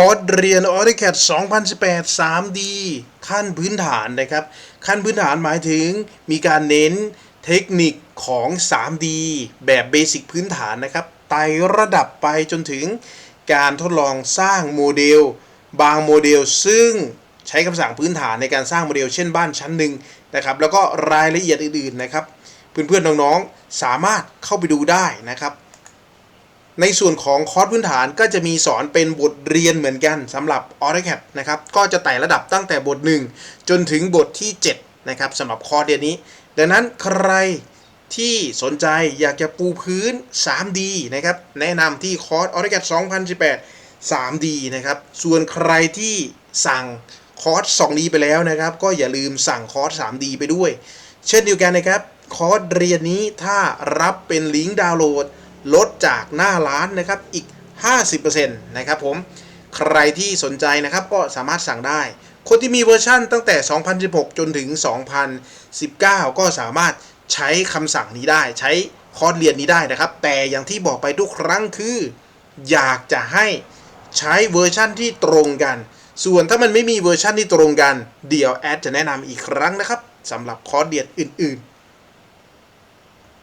คอร์สเรียน AutoCAD 2018 3D ขั้นพื้นฐานนะครับ ขั้นพื้นฐานหมายถึงมีการเน้นเทคนิคของ 3D แบบเบสิกพื้นฐานนะครับ ไต่ระดับไปจนถึงการทดลองสร้างโมเดล บางโมเดลซึ่งใช้คำสั่งพื้นฐานในการสร้างโมเดลเช่นบ้านชั้นหนึ่งนะครับ แล้วก็รายละเอียดอื่นๆนะครับ เพื่อนๆน้องๆสามารถเข้าไปดูได้นะครับ ในส่วนของคอร์สพื้นฐานก็จะมีสอนเป็นบทเรียนเหมือนกันสำหรับ AutoCAD นะครับก็จะไต่ระดับตั้งแต่บท 1 จนถึงบทที่ 7 นะครับสำหรับคอร์สเรียนนี้ ดังนั้นใครที่สนใจอยากจะปูพื้น 3D นะครับแนะนำที่คอร์ส AutoCAD 2018 3D นะครับส่วนใครที่สั่งคอร์ส 2D ไปแล้วนะครับ ก็อย่าลืมสั่งคอร์ส 3D ไปด้วย เช่นเดียวกันนะครับ คอร์สเรียนนี้ถ้ารับเป็นลิงก์ดาวน์โหลด ลดจากหน้าร้านนะครับอีก 50%นะครับผมใครที่สนใจนะครับก็สามารถสั่งได้ คนที่มีเวอร์ชั่นตั้งแต่ 2016 จนถึง 2019 ก็สามารถใช้คำสั่งนี้ได้ใช้คอร์สเรียนนี้ได้นะครับ แต่อย่างที่บอกไปทุกครั้งคือ อยากจะให้ใช้เวอร์ชั่นที่ตรงกัน ส่วนถ้ามันไม่มีเวอร์ชั่นที่ตรงกัน เดี๋ยวแอดจะแนะนำอีกครั้งนะครับสำหรับคอร์สเรียนอื่น ๆ